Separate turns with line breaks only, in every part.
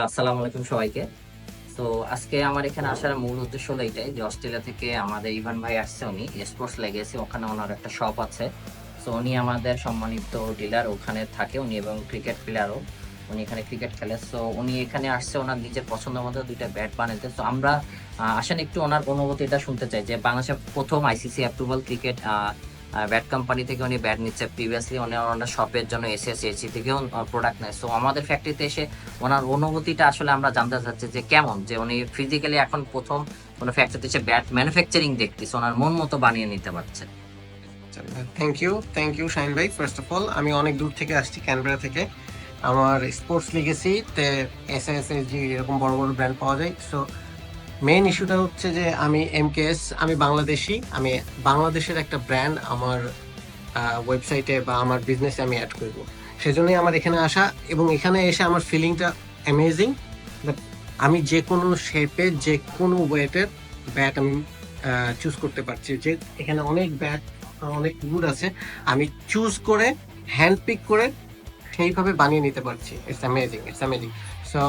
আসসালামু আলাইকুম সবাইকে। তো আজকে আমার এখানে আসার মূল উদ্দেশ্য হলো এটাই যে অস্ট্রেলিয়া থেকে আমাদের ইভান ভাই আসছে উনি স্পোর্টস লেগেছে ওখানে ওনার একটা শপ আছে। তো উনি আমাদের সম্মানিত ডিলার ওখানে থাকে উনি এবং ক্রিকেট প্লেয়ারও উনি এখানে ক্রিকেট খেলে। তো উনি এখানে আসছে ওনার নিজের পছন্দ মতো দুইটা ব্যাট বানাইতে। তো আমরা আসেন একটু ওনার অনুভূতিটা শুনতে চাই যে বাংলাদেশের প্রথম ICC approval cricket bat company থেকে উনি ব্যাট নিচ্ছে। প্রিভিয়াসলি উনি ওনার শপের জন্য এসএস এসি থেকেও প্রোডাক্ট নেয়। সো আমাদের ফ্যাক্টরিতে এসে ওনার অনুভূতিটা আসলে আমরা জানতে চাচ্ছি যে কেমন? যে উনি ফিজিক্যালি এখন প্রথম কোনো ফ্যাক্টরিতে এসে ব্যাট ম্যানুফ্যাকচারিং দেখতেছে, ওনার মন মতো বানিয়ে নিতে পারছে।
Thank you thank you Shine ভাই ফার্স্ট অফ অল আমি অনেক দূর থেকে আসছি ক্যানবেরা থেকে। আমার স্পোর্টস লিগেসিতে এস এস এস জি এরকম বড় বড় ব্র্যান্ড পাওয়া যায়। সো মেইন ইস্যুটা হচ্ছে যে আমি এমকেএস আমি বাংলাদেশি, আমি বাংলাদেশের একটা ব্র্যান্ড আমার ওয়েবসাইটে বা আমার বিজনেসে আমি অ্যাড করব। সেজন্যই আমার এখানে আসা এবং এখানে এসে আমার ফিলিংটা অ্যামেজিং বাট আমি যে কোনো শেপে যে কোনো ওয়েটের ব্যাট আমি চুজ করতে পারছি। যে এখানে অনেক ব্যাট অনেক গুড আছে, আমি চুজ করে হ্যান্ড পিক করে সেইভাবে বানিয়ে নিতে পারছি। It's amazing it's amazing so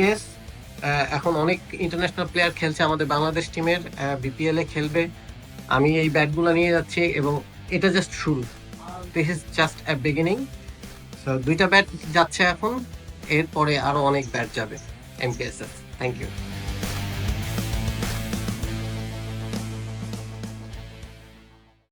case এখন অনেক ইন্টারন্যাশনাল প্লেয়ার খেলছে আমাদের বাংলাদেশ টিমের বিপিএল এ খেলবে। আমি এই ব্যাটগুলো নিয়ে যাচ্ছি এবং এটা জাস্ট শুরু। This is just at beginning দুইটা ব্যাট যাচ্ছে এখন, এরপরে আরও অনেক ব্যাট যাবে এমপিএসএস থ্যাংক ইউ